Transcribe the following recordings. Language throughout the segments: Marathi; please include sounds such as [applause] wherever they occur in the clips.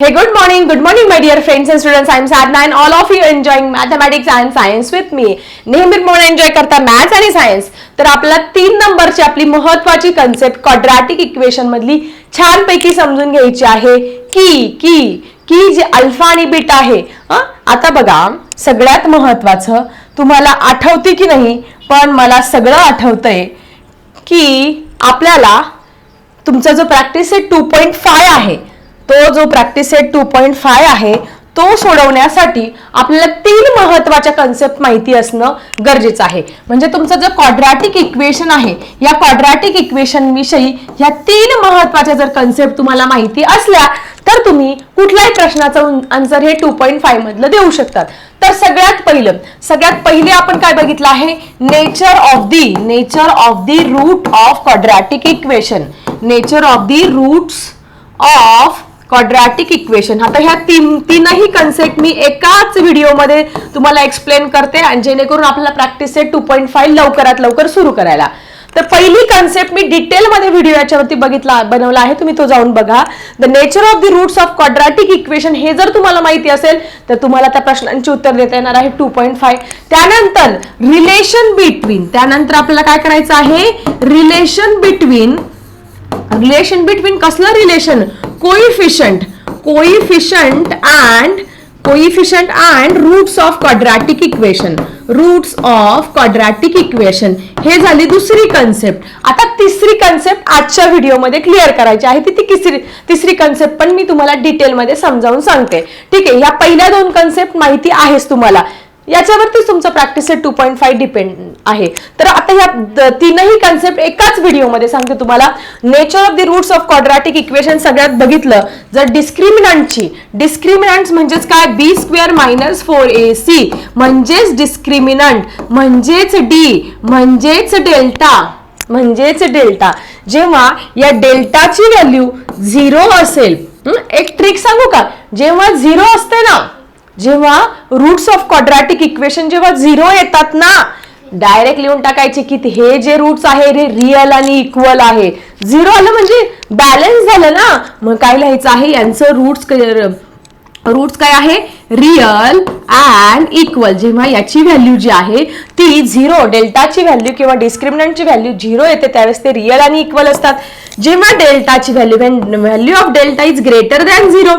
Hey, good morning, good morning, my dear friends and students. I'm Sadna and all of you enjoying mathematics and science with me. नेहमीप्रमाणे एन्जॉय करता मॅथ्स आणि सायन्स तर आपल्याला तीन नंबरची आपली महत्वाची कन्सेप्ट क्वाड्रॅटिक इक्वेशन मधली छानपैकी समजून घ्यायची आहे. की की की जे अल्फा आणि बीटा आहे. आता बघा सगळ्यात महत्वाचं तुम्हाला आठवते की नाही? पण मला सगळं आठवतंय की आपल्याला तुमचा जो practice set two point five आहे. तो जो practice set two point five आहे तो सोडवण्यासाठी आपल्याला तीन महत्त्वाच्या कन्सेप्ट माहिती असणं गरजेचं आहे. म्हणजे तुमचं जे क्वाड्रॅटिक इक्वेशन आहे या क्वाड्रॅटिक इक्वेशन विषयी ह्या तीन महत्त्वाच्या जर कन्सेप्ट तुम्हाला माहिती असल्या तर तुम्ही कुठल्याही प्रश्नाचं आन्सर हे टू पॉईंट फाय मधलं देऊ शकतात. तर सगळ्यात पहिलं सगळ्यात पहिले आपण काय बघितलं आहे? Nature of the nature of the root of quadratic equation nature of the roots of quadratic equation आता ह्या तीन तीनही कन्सेप्ट मी एकाच व्हिडिओमध्ये तुम्हाला एक्सप्लेन करते आणि जेणेकरून आपल्याला practice set two point five लवकरात लवकर सुरू करायला. तर पहिली कन्सेप्ट मी डिटेलमध्ये व्हिडिओ याच्यावरती बघितला बनवला आहे. तुम्ही तो जाऊन बघा. The nature of the roots of quadratic equation हे जर तुम्हाला माहिती असेल तर तुम्हाला त्या प्रश्नांची उत्तर देता येणार आहे टू पॉईंट फाय त्यानंतर रिलेशन बिटवीन त्यानंतर आपल्याला काय करायचं आहे? रिलेशन बिटवीन रिलेशन बिटवीन कसलं relation coefficient coefficient and coefficient and roots of quadratic equation roots of quadratic equation हे झाली दुसरी कन्सेप्ट आता तिसरी कन्सेप्ट आजच्या व्हिडिओमध्ये क्लिअर करायची आहे. ती ती तिसरी तिसरी कन्सेप्ट पण मी तुम्हाला डिटेलमध्ये समजावून सांगते. ठीक आहे? या पहिल्या दोन कन्सेप्ट माहिती आहेच तुम्हाला. याच्यावरती तुमचं practice two point five depend आहे. तर आता या तीनही कन्सेप्ट एकाच व्हिडिओमध्ये सांगते तुम्हाला. Nature of the roots of quadratic equation सगळ्यात बघितलं. जर डिस्क्रिमिनंटची डिस्क्रिमिनंट म्हणजेच काय? B square minus four A C म्हणजेच डिस्क्रिमिनंट म्हणजेच डी म्हणजेच डेल्टा म्हणजेच डेल्टा जेव्हा या डेल्टाची व्हॅल्यू झिरो असेल एक ट्रिक सांगू का? जेव्हा झिरो असते ना जेव्हा रूट्स ऑफ क्वाड्रॅटिक इक्वेशन जेव्हा झिरो येतात ना डायरेक्ट लिहून टाकायचे की हे जे रूट्स आहे हे रिअल आणि इक्वल आहे. झिरो आलं म्हणजे बॅलन्स झालं ना? मग काय लिहायचं आहे? यांचं रूट्स रूट्स काय आहे? रिअल अँड इक्वल जेव्हा याची व्हॅल्यू जी आहे ती झिरो डेल्टाची व्हॅल्यू किंवा डिस्क्रिमिनंटची व्हॅल्यू झिरो येते त्यावेळेस ते रिअल आणि इक्वल असतात. जेव्हा डेल्टाची value value of delta is greater than zero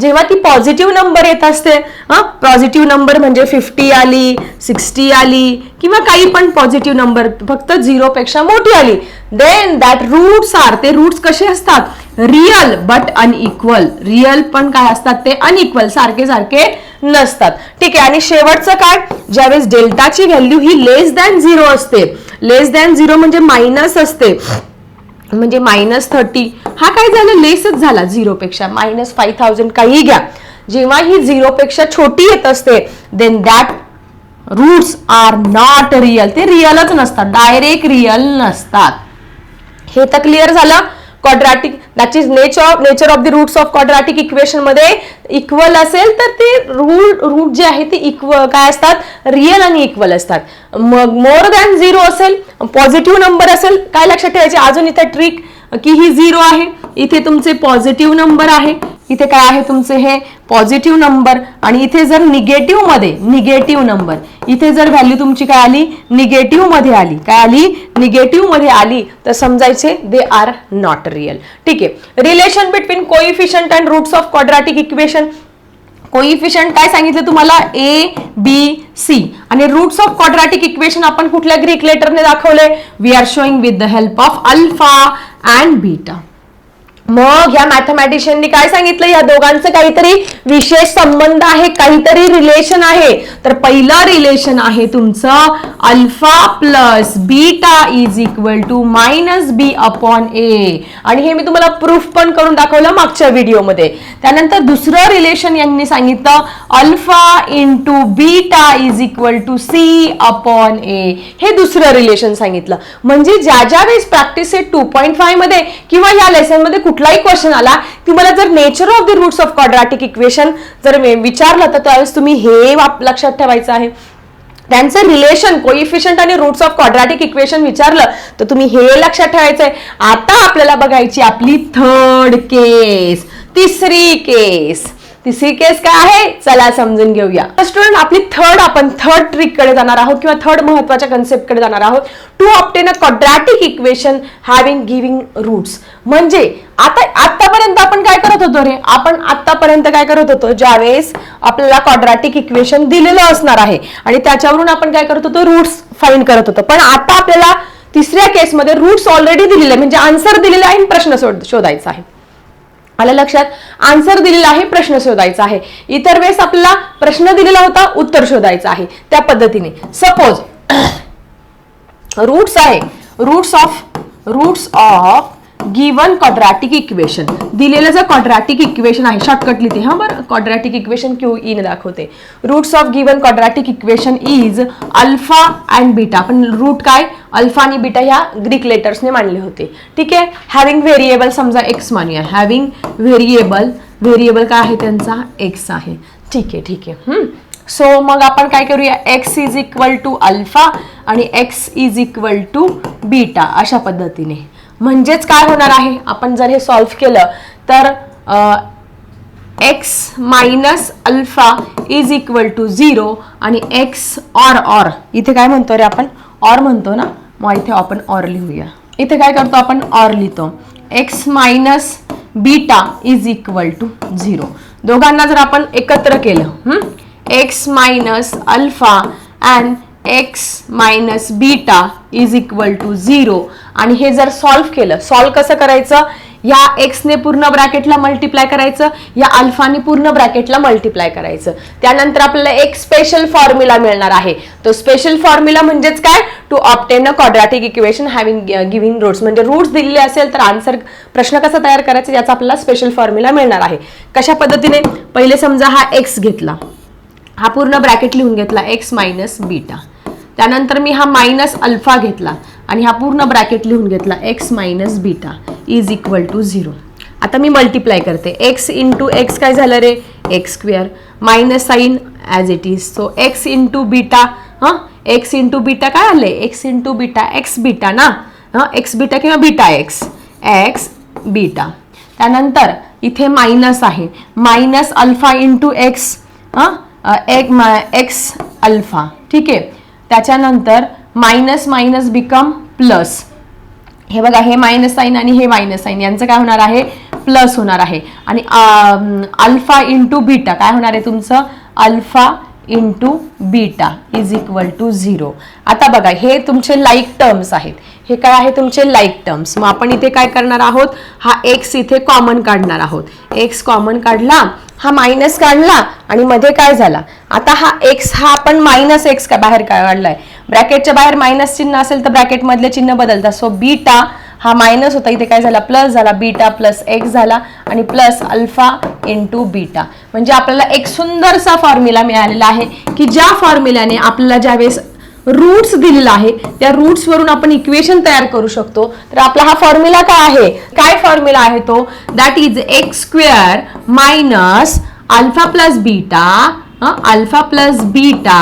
जेव्हा ती पॉझिटिव्ह नंबर येत असते हां पॉझिटिव्ह नंबर म्हणजे फिफ्टी आली सिक्स्टी आली किंवा काही पण पॉझिटिव्ह नंबर फक्त झिरोपेक्षा मोठी आली. देन दॅट रूट्स आर ते रूट्स कसे असतात? रिअल बट अनइक्वल रिअल पण काय असतात? ते अनइक्वल सारखे सारखे नसतात. ठीक आहे आणि शेवटचं काय? ज्यावेळेस डेल्टाची व्हॅल्यू ही लेस दॅन झिरो असते लेस दॅन झिरो म्हणजे मायनस असते म्हणजे मायनस थर्टी हा काय झालं? लेसच झाला झिरोपेक्षा मायनस फाईव्ह थाउजंड काही घ्या. जेव्हा ही झिरोपेक्षा छोटी येत असते then that roots are not real ते रिअलच नसतात. डायरेक्ट रिअल नसतात. हे तर क्लिअर झालं? Quadratic that is nature of nature of the roots of quadratic इक्वेशनमध्ये इक्वल असेल तर ते रूट रूट जे आहे ते इक्वल काय असतात? रिअल आणि इक्वल असतात. मग मोर दॅन झिरो असेल पॉझिटिव्ह नंबर असेल काय लक्षात ठेवायचे? अजून इथं ट्रिक की ही झिरो आहे. इथे तुमचे पॉझिटिव्ह नंबर आहे. इथे काय आहे तुमचे हे पॉझिटिव्ह नंबर आणि इथे जर निगेटिव्हमध्ये निगेटिव्ह नंबर इथे जर व्हॅल्यू तुमची काय आली? निगेटिव्हमध्ये आली. काय आली? निगेटिव्हमध्ये आली. तर समजायचे दे आर नॉट रिअल ठीक आहे. Relation between coefficient and roots of quadratic equation coefficient काय सांगितलं तुम्हाला? ए बी सी आणि रूट्स ऑफ क्वाड्राटिक इक्वेशन आपण कुठल्या ग्रीक लेटरने दाखवले we are showing with the help of alpha and beta मग या मॅथमॅटिशियननी काय सांगितलं? या दोघांचं काहीतरी विशेष संबंध आहे काहीतरी रिलेशन आहे. तर पहिलं रिलेशन आहे तुमचं alpha plus beta is equal to minus B upon A आणि हे मी तुम्हाला प्रूफ पण करून दाखवलं मागच्या व्हिडिओमध्ये त्यानंतर दुसरं रिलेशन यांनी सांगितलं alpha into beta is equal to C upon A हे दुसरं रिलेशन सांगितलं. म्हणजे ज्या ज्या वेळेस प्रॅक्टिस सेट टू पॉईंट फायमध्ये किंवा या लेसनमध्ये कुठलाही क्वेश्चन आला तुम्हाला जर nature of the roots of quadratic equation जर विचारलं तर त्यावेळेस तुम्ही हे लक्षात ठेवायचं आहे. त्यांचं रिलेशन कोइफिशियंट आणि रूट्स ऑफ क्वाड्रॅटिक इक्वेशन विचारलं तर तुम्ही हे लक्षात ठेवायचं आहे. आता आपल्याला बघायची आपली थर्ड केस तिसरी केस तिसरी केस काय आहे? चला समजून घेऊया. स्टुडंट आपली थर्ड आपण थर्ड ट्रिककडे जाणार आहोत किंवा थर्ड महत्त्वाच्या कन्सेप्टकडे जाणार आहोत. To obtain a quadratic equation having giving roots म्हणजे आता आतापर्यंत आपण काय करत होतो रे? आपण आतापर्यंत काय करत होतो? ज्यावेळेस आपल्याला कॉड्रॅटिक इक्वेशन दिलेलं असणार आहे. आणि त्याच्यावरून आपण काय करत होतो? रूट्स फाईंड करत होतो. पण आता आपल्याला तिसऱ्या केसमध्ये रूट्स ऑलरेडी दिलेले म्हणजे आन्सर दिलेले आहे आणि प्रश्न शोधायचा आहे. आलं लक्षात? आन्सर दिलेला आहे प्रश्न शोधायचा आहे. इतर वेळेस आपल्याला प्रश्न दिलेला होता उत्तर शोधायचं आहे. त्या पद्धतीने. सपोज रूट्स [coughs] आहे. Roots of roots of given quadratic equation दिलेलं जर क्वाड्रॅटिक इक्वेशन आहे शॉर्टकट लिहिते. हा बरं? क्वाड्रॅटिक इक्वेशन क्यू ईने दाखवते. Roots of given quadratic equation is alpha and beta पण रूट काय? अल्फा आणि बीटा ह्या ग्रीक लेटर्सने मांडले होते. ठीक आहे? हॅव्हिंग व्हेरिएबल समजा एक्स मानूया. हॅव्हिंग व्हेरिएबल व्हेरिएबल काय आहे त्यांचा? एक्स आहे. ठीक आहे ठीक आहे. सो मग आपण काय करूया? X is equal to alpha आणि X is equal to beta अशा पद्धतीने. म्हणजेच काय होणार आहे? आपण जर हे सॉल्व्ह केलं तर X minus alpha is equal to zero आणि एक्स ऑर ऑर इथे काय म्हणतो रे आपण? ऑर म्हणतो ना? मग इथे आपण ऑर लिहूया. इथे काय करतो आपण? ऑर लिहितो. X minus beta is equal to zero दोघांना जर आपण एकत्र केलं X minus alpha and X minus beta is equal to zero आणि हे जर सॉल्व्ह केलं सॉल्व्ह कसं करायचं? या एक्सने पूर्ण ब्रॅकेटला मल्टिप्लाय करायचं या अल्फाने पूर्ण ब्रॅकेटला मल्टिप्लाय करायचं. त्यानंतर आपल्याला एक स्पेशल फॉर्म्युला मिळणार आहे. तो स्पेशल फॉर्म्युला म्हणजेच काय? To obtain a quadratic equation having giving roots म्हणजे रूट्स दिलेले असेल तर आन्सर प्रश्न कसा तयार करायचा? याचा आपल्याला स्पेशल फॉर्म्युला मिळणार आहे. कशा पद्धतीने? पहिले समजा हा एक्स घेतला. हा पूर्ण ब्रॅकेट लिहून घेतला एक्स मायनस बीटा त्यानंतर मी हा मायनस अल्फा घेतला आणि हा पूर्ण ब्रॅकेट लिहून घेतला X minus beta is equal to zero आता मी मल्टिप्लाय करते. एक्स इंटू एक्स काय झालं रे? X square minus sign as it is so X into beta हां? एक्स इंटू बीटा काय आले X into beta X beta ना? हां? एक्स बीटा किंवा बीटा एक्स एक्स बीटा त्यानंतर इथे मायनस आहे. मायनस अल्फा इंटू एक्स हां? एक एक्स अल्फा ठीक आहे? त्याच्यानंतर मायनस मायनस बिकम प्लस हे बघा हे मायनस साईन आणि हे मायनस साईन यांचं काय होणार आहे? प्लस होणार आहे. आणि अल्फा इंटू बीटा काय होणार आहे तुमचं? Alpha into beta is equal to zero आता बघा हे तुमचे लाईक टर्म्स आहेत. हे काय आहे तुमचे लाईक टर्म्स मग आपण इथे काय करणार आहोत? हा एक्स इथे कॉमन काढणार आहोत. एक्स कॉमन काढला हा मायनस काढला आणि मध्ये काय झाला? आता हा एक्स हा आपण मायनस एक्स का बाहेर काय काढलाय? ब्रॅकेटच्या बाहेर मायनस चिन्ह असेल तर ब्रॅकेटमधले चिन्ह बदलतात सो बीटा हा मायनस होता. इथे काय झाला? प्लस झाला. बीटा प्लस एक्स झाला आणि प्लस अल्फा इंटू बीटा म्हणजे आपल्याला एक सुंदरसा फॉर्म्युला मिळालेला आहे की ज्या फॉर्म्युल्याने आपल्याला ज्यावेळेस रूट्स दिलेला आहे. त्या रूट्स वरून आपण इक्वेशन तयार करू शकतो. तर आपला हा फॉर्म्युला काय आहे? काय फॉर्म्युला आहे तो? That is X square minus alpha plus beta alpha plus beta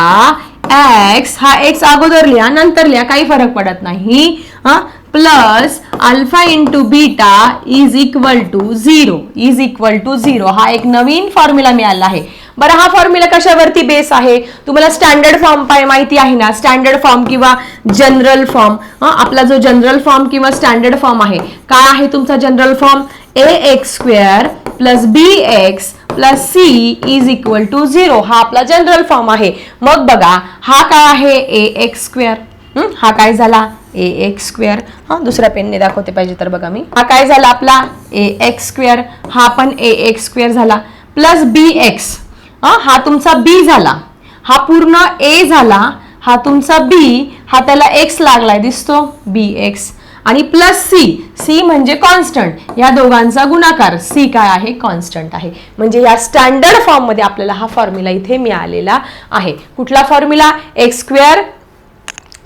X हा एक्स अगोदर लिहा नंतर लिहा काही फरक पडत नाही. Plus alpha into beta is equal to zero is equal to zero हा एक नवीन फॉर्म्युला मिळाला आहे. बरं हा फॉर्म्युला कशावरती बेस आहे? तुम्हाला स्टँडर्ड फॉर्म पाय माहिती आहे ना? स्टँडर्ड फॉर्म किंवा जनरल फॉर्म आपला जो जनरल फॉर्म किंवा स्टँडर्ड फॉर्म आहे काय आहे तुमचा general form A X square plus B X plus C is equal to zero हा आपला जनरल फॉर्म आहे. मग बघा हा काय आहे? ए एक्स स्क्वेअर हा काय झाला? ए एक्स स्क्वेअर हा दुसऱ्या पेनने दाखवते पाहिजे तर बघा मी. हा काय झाला आपला? ए एक्स स्क्वेअर हा पण ए एक्स स्क्वेअर झाला. प्लस बी एक्स हा तुमचा बी झाला. हा पूर्ण ए झाला. हा तुमचा बी हा त्याला एक्स लागलाय. दिसतो? बी एक्स आणि प्लस सी सी म्हणजे कॉन्स्टंट या दोघांचा गुणाकार. सी काय आहे? कॉन्स्टंट आहे. म्हणजे या स्टँडर्ड फॉर्ममध्ये आपल्याला हा फॉर्म्युला इथे मिळालेला आहे. कुठला formula X square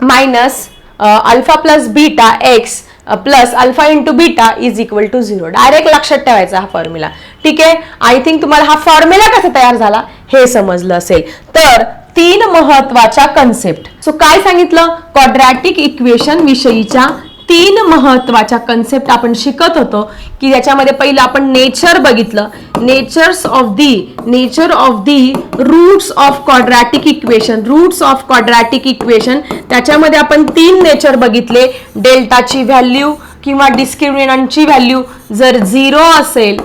minus alpha plus beta X plus alpha into beta is equal to zero. Direct लक्षात ठेवायचा हा फॉर्म्युला ठीक आहे? आय थिंक तुम्हाला हा फॉर्म्युला कसा तयार झाला? हे समजलं असेल. तर तीन महत्त्वाच्या कन्सेप्ट सो काय सांगितलं? क्वाड्रॅटिक इक्वेशन विषयीच्या तीन महत्त्वाच्या कन्सेप्ट आपण शिकत होतो की याच्यामध्ये पहिलं आपण नेचर बघितलं. Natures of the nature of the roots of quadratic equation roots of quadratic equation त्याच्यामध्ये आपण तीन नेचर बघितले. डेल्टाची व्हॅल्यू किंवा डिस्क्रिमिनंटची व्हॅल्यू जर झिरो असेल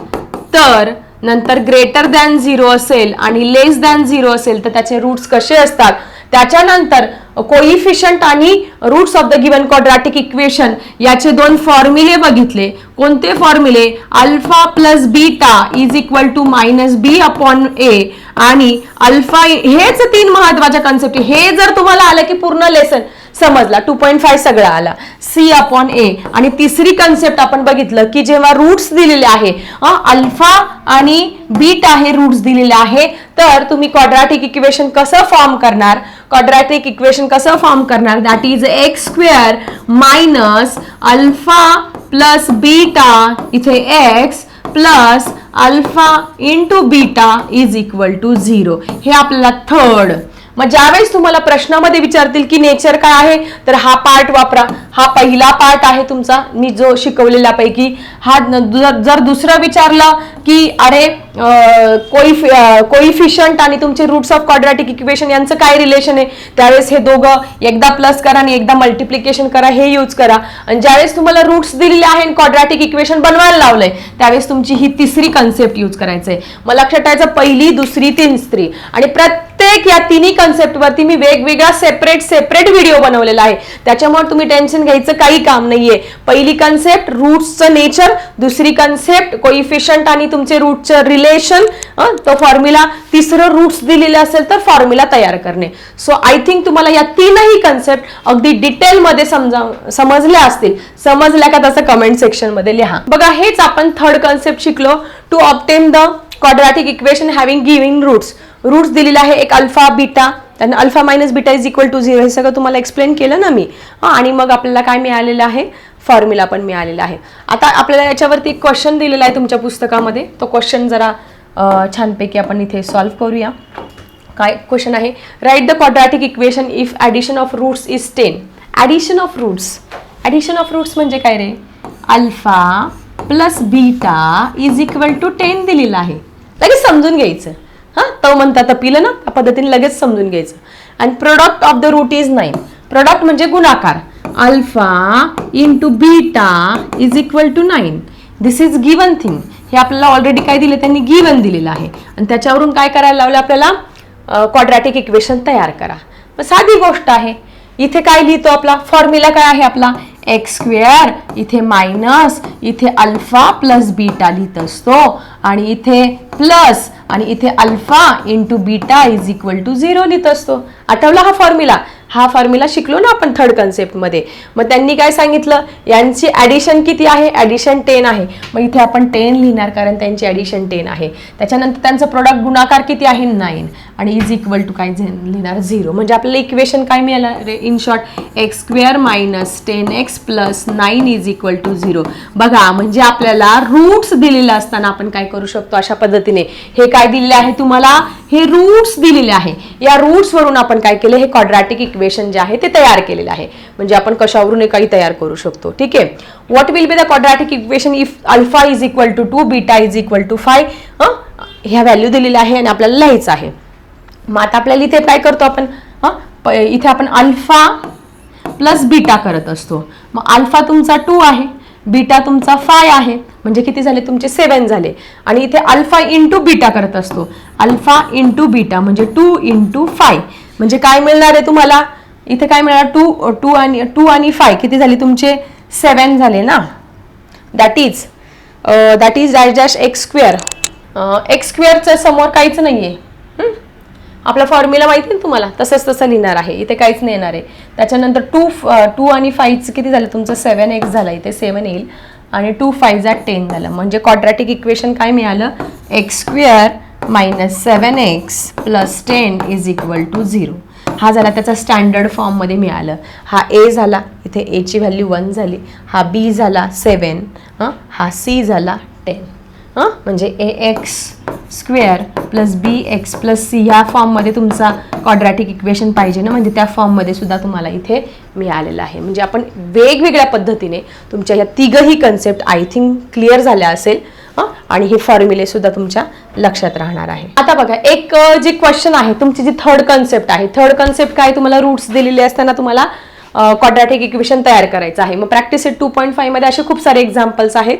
तर नंतर ग्रेटर दॅन झिरो असेल आणि लेस दॅन झिरो असेल तर त्याचे रूट्स कसे असतात? त्याच्यानंतर कोइफिशंट आणि roots of the given quadratic equation याचे दोन फॉर्म्युले बघितले. कोणते फॉर्म्युले alpha plus beta is equal to minus B upon A आणि अल्फा हेच तीन महत्त्वाच्या कन्सेप्ट हे जर तुम्हाला आलं की पूर्ण लेसन समजला. टू पॉईंट फाय सगळं आला. सी अपॉन ए आणि तिसरी कन्सेप्ट आपण बघितलं की जेव्हा रूट्स दिलेले आहे अल्फा आणि बीटा हे रूट्स दिलेले आहे तर तुम्ही क्वाड्रॅटिक इक्वेशन कसं फॉर्म करणार? क्वाड्रॅटिक इक्वेशन कसं फॉर्म करणार? That is X square minus alpha plus beta इथे X plus alpha into beta is equal to zero हे आपल्याला थर्ड मग ज्यावेळेस तुम्हाला प्रश्नामध्ये विचारतील की नेचर काय आहे तर हा पार्ट वापरा. हा पहिला पार्ट आहे तुमचा मी जो शिकवलेला पैकी हा जर- दुसरं विचारलं की अरे कोइफिशंट आणि तुमचे रूट्स ऑफ क्वाड्रॅटिक इक्वेशन यांचं काय रिलेशन आहे? त्यावेळेस हे दोघं एकदा प्लस करा आणि एकदा मल्टिप्लिकेशन करा हे यूज करा. आणि ज्यावेळेस तुम्हाला रूट्स दिलेले आहे क्वाड्रॅटिक इक्वेशन बनवायला लावलंय त्यावेळेस तुमची ही तिसरी कन्सेप्ट यूज करायचं आहे मला लक्षात ठेवायचं पहिली दुसरी तिसरी आणि प्रत्येक प्रत्येक या तिन्ही कन्सेप्टवरती मी वेगवेगळा सेपरेट सेपरेट व्हिडिओ बनवलेला आहे. त्याच्यामुळे तुम्ही टेन्शन घ्यायचं काही काम नाहीये. पहिली कन्सेप्ट रूट्सचं नेचर दुसरी कन्सेप्ट कोइफिशंट आणि तुमचे रूटचं रिलेशन तो फॉर्म्युला तिसरं रूट्स दिलेलं असेल तर फॉर्म्युला तयार करणे. सो आय थिंक तुम्हाला या तीनही कन्सेप्ट अगदी डिटेलमध्ये समजा समजल्या असतील. समजल्या का तसं कमेंट सेक्शनमध्ये लिहा. बघा हेच आपण थर्ड कन्सेप्ट शिकलो. To obtain the quadratic equation having giving roots roots दिलेले आहे. एक अल्फा बीटा त्यांना alpha minus beta is equal to zero हे सगळं तुम्हाला एक्सप्लेन केलं ना मी. हां आणि मग आपल्याला काय मिळालेलं आहे? फॉर्म्युला पण मिळालेला आहे. आता आपल्याला याच्यावरती एक क्वेश्चन दिलेला आहे तुमच्या पुस्तकामध्ये. तो क्वेश्चन जरा छानपैकी आपण इथे सॉल्व्ह करूया. काय क्वेश्चन आहे? Write the quadratic equation if addition of roots is ten addition of roots addition of roots म्हणजे काय रे? Alpha plus beta is equal to ten दिलेलं आहे. लगेच समजून घ्यायचं. हां तो म्हणतात पिलं ना त्या पद्धतीने लगेच समजून घ्यायचं. आणि product of the root is nine product म्हणजे गुणाकार. Alpha into beta is equal to nine this is given thing हे आपल्याला ऑलरेडी काय दिले? त्यांनी गिवन दिलेलं आहे. आणि त्याच्यावरून काय करायला लावलं आपल्याला? क्वाड्रॅटिक इक्वेशन तयार करा. मग साधी गोष्ट आहे. इथे काय लिहितो आपला? फॉर्म्युला काय आहे आपला? एक्स स्क्वेअर इथे मायनस इथे अल्फा प्लस बीटा लिहित असतो. आणि इथे प्लस आणि इथे alpha into beta is equal to zero लिहित असतो. आठवला हा फॉर्म्युला हा फॉर्म्युला शिकलो ना आपण थर्ड कन्सेप्टमध्ये मग त्यांनी काय सांगितलं? यांची ॲडिशन किती आहे? ॲडिशन टेन आहे. मग इथे आपण टेन लिहिणार कारण त्यांची ॲडिशन टेन आहे. त्याच्यानंतर त्यांचं प्रोडक्ट गुणाकार किती आहे? नाईन आणि इज इक्वल टू काय झेन लिहिणार? झिरो म्हणजे आपल्याला इक्वेशन काय मिळालं? रे in short X square minus ten X plus nine is equal to zero बघा म्हणजे आपल्याला रूट्स दिलेले असताना आपण काय करू शकतो अशा पद्धतीने? हे काय दिलेले आहे तुम्हाला? हे रूट्स दिलेले आहे. या रूट्स वरून आपण काय केले? हे क्वाड्रॅटिक इक्वेशन जे आहे ते तयार केलेलं आहे. म्हणजे आपण कशावरून हे काही तयार करू शकतो. ठीक आहे? What will be the quadratic equation if alpha is equal to two beta is equal to five ह्या व्हॅल्यू दिलेल्या आहे आणि आपल्याला लिहायचं आहे. मग आता आपल्याला इथे काय करतो आपण? हां? इथे आपण अल्फा प्लस बीटा करत असतो. मग अल्फा तुमचा टू आहे. बीटा तुमचा फाय आहे. म्हणजे किती झाले? तुमचे सेवन झाले. आणि इथे अल्फा इंटू बीटा करत असतो. अल्फा इंटू बीटा म्हणजे टू इंटू फाय म्हणजे काय मिळणार आहे तुम्हाला? इथे काय मिळणार? टू टू आणि टू आणि फाय किती झाली तुमचे? सेवन झाले ना? That is that is dash dash X square X स्क्वेअरच्या समोर काहीच नाही आहे आपला फॉर्म्युला माहिती आहे ना तुम्हाला? तसंच तसं लिहिणार आहे. इथे काहीच नाही येणार आहे. त्याच्यानंतर टू टू uh, आणि फाईव्हचं किती झालं तुमचं? सेवन एक्स झालं. इथे सेवन येईल. आणि टू फाईव्ह जा टेन झालं. म्हणजे क्वाड्रॅटिक इक्वेशन काय मिळालं? X square minus seven X plus ten is equal to zero हा झाला त्याचा स्टँडर्ड फॉर्ममध्ये मिळालं. हा ए झाला इथे एची व्हॅल्यू वन झाली. हा बी झाला सेवन हा? सी झाला टेन हां? म्हणजे A X square plus B X plus C ह्या फॉर्ममध्ये तुमचा क्वाड्रॅटिक इक्वेशन पाहिजे ना? म्हणजे त्या फॉर्ममध्ये सुद्धा तुम्हाला इथे मिळालेलं आहे. म्हणजे आपण वेगवेगळ्या पद्धतीने तुमच्या या तिघही कन्सेप्ट आय थिंक क्लिअर झाल्या असेल. आणि हे फॉर्म्युले सुद्धा तुमच्या लक्षात राहणार आहे. आता बघा एक जे क्वेश्चन आहे तुमची जी थर्ड कन्सेप्ट आहे थर्ड कन्सेप्ट काय तुम्हाला रूट्स दिलेले असताना तुम्हाला क्वाड्रॅटिक इक्वेशन तयार करायचं आहे. मग प्रॅक्टिस टू पॉईंट फाईव्हमध्ये असे खूप सारे एक्झाम्पल्स आहेत.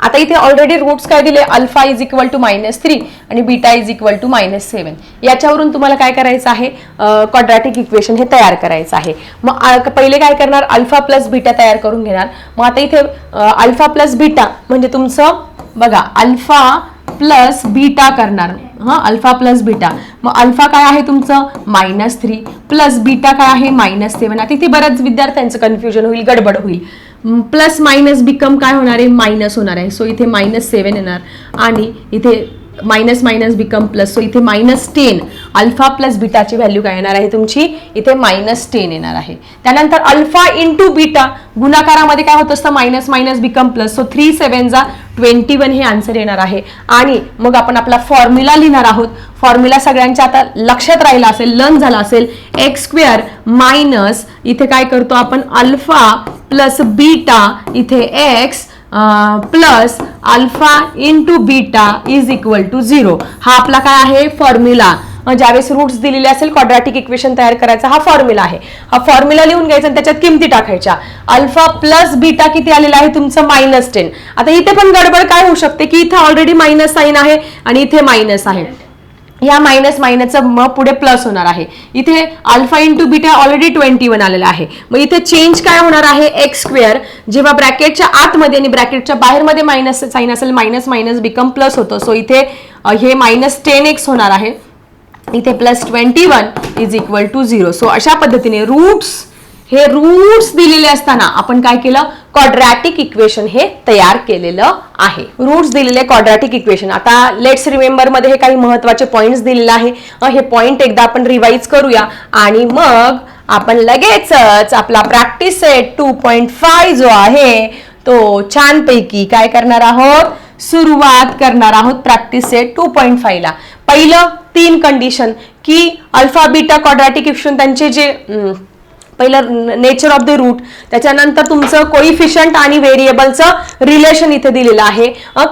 आता इथे ऑलरेडी रूट्स काय दिले? Alpha is equal to minus three आणि beta is equal to minus seven याच्यावरून तुम्हाला काय करायचं आहे? क्वाड्रॅटिक इक्वेशन हे तयार करायचं आहे. मग पहिले काय करणार? अल्फा प्लस बीटा तयार करून घेणार. मग आता इथे अल्फा प्लस बीटा म्हणजे तुमचं बघा अल्फा प्लस बीटा करणार. हा अल्फा प्लस बीटा मग अल्फा काय आहे तुमचं? मायनस थ्री प्लस बीटा काय आहे? मायनस सेवन आता इथे बऱ्याच विद्यार्थ्यांचं कन्फ्युजन होईल गडबड होईल. प्लस मायनस बिकम काय होणार आहे? मायनस होणार आहे. सो इथे मायनस सेवन येणार. आणि इथे minus minus become plus so इथे मायनस टेन अल्फा प्लस बीटाची व्हॅल्यू काय येणार आहे तुमची? इथे मायनस टेन येणार आहे. त्यानंतर अल्फा इंटू बीटा गुणाकारामध्ये काय होत असतं? Minus minus become plus so three सेवनचा twenty one हे आन्सर येणार आहे. आणि मग आपण आपला फॉर्म्युला लिहिणार आहोत. फॉर्म्युला सगळ्यांच्या आता लक्षात राहिला असेल लर्न झाला असेल. एक्स स्क्वेअर मायनस इथे काय करतो आपण? अल्फा प्लस बीटा इथे X plus alpha into beta is equal to zero हा आपला काय आहे? फॉर्म्युला ज्यावेळेस रूट्स दिलेले असेल क्वाड्रॅटिक इक्वेशन तयार करायचा हा फॉर्म्युला आहे. हा फॉर्म्युला लिहून घ्यायचा आणि त्याच्यात किमती टाकायच्या. अल्फा प्लस बीटा किती आलेला आहे? तुमचं मायनस टेन आता इथे पण गडबड काय होऊ शकते? की इथे ऑलरेडी मायनस साईन आहे आणि इथे मायनस आहे. या मायनस मायनसचं म पुढे प्लस होणार आहे. इथे alpha into beta already twenty one आलेला आहे. मग इथे चेंज काय होणार आहे? एक्स स्क्वेअर जेव्हा ब्रॅकेटच्या आतमध्ये आणि ब्रॅकेटच्या बाहेरमध्ये मायनस साईन असेल मायनस मायनस बिकम प्लस होतं. सो इथे हे मायनस टेन एक्स होणार आहे. इथे plus twenty one is equal to zero so अशा पद्धतीने रूट्स हे रूट्स दिलेले असताना आपण काय केलं? क्वाड्रॅटिक इक्वेशन हे तयार केलेलं आहे. रूट्स दिलेले क्वाड्रॅटिक इक्वेशन आता लेट्स रिमेंबरमध्ये हे काही महत्त्वाचे पॉइंट्स दिलेले आहे. हे पॉइंट एकदा आपण रिवाइज करूया. आणि मग आपण लगेचच आपला practice set two point five जो आहे तो छानपैकी काय करणार आहोत? सुरुवात करणार आहोत प्रॅक्टिस सेट टू पॉईंट फाईव्हला पहिलं तीन कंडिशन की अल्फा बीटा क्वाड्रॅटिक इक्वेशन त्यांचे जे पहिलं नेचर ऑफ द रूट त्याच्यानंतर तुमचं कोइफिशियंट आणि व्हेरिएबलचं रिलेशन इथे दिलेलं आहे.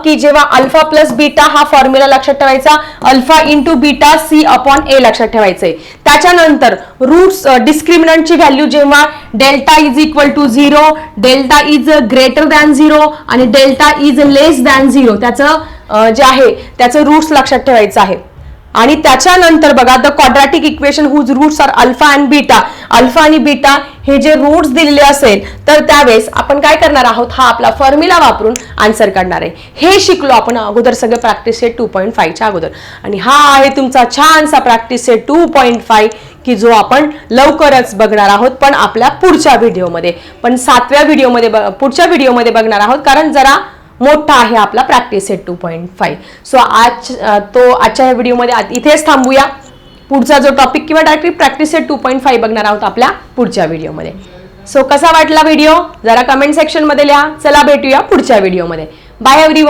की जेव्हा अल्फा प्लस बीटा हा फॉर्म्युला लक्षात ठेवायचा alpha into beta C upon A लक्षात ठेवायचंय. त्याच्यानंतर रूट्स डिस्क्रिमिनंटची व्हॅल्यू जेव्हा delta is equal to zero delta is greater than zero आणि delta is less than zero त्याचं जे आहे त्याचं रूट्स लक्षात ठेवायचं आहे. आणि त्याच्यानंतर बघा the quadratic equation whose roots are alpha and beta alpha आणि बीटा हे जे रूट्स दिलेले असेल तर त्यावेळेस आपण काय करणार आहोत? हा आपला फॉर्म्युला वापरून आन्सर करणार आहे. हे शिकलो आपण अगोदर सगळं प्रॅक्टिस सेट टू पॉईंट फायच्या अगोदर. आणि हा आहे तुमचा छानसा practice set two point five की जो आपण लवकरच बघणार आहोत पण आपल्या पुढच्या व्हिडिओमध्ये पण सातव्या व्हिडिओमध्ये पुढच्या व्हिडिओमध्ये बघणार आहोत कारण जरा मोठा आहे आपला practice set two point five so आज तो आजच्या ह्या व्हिडिओमध्ये इथेच थांबूया. पुढचा जो टॉपिक किंवा directly practice set two point five बघणार आहोत आपल्या पुढच्या व्हिडिओमध्ये सो कसा वाटला व्हिडिओ जरा कमेंट सेक्शनमध्ये लिहा. चला भेटूया पुढच्या व्हिडिओमध्ये बाय एव्हरी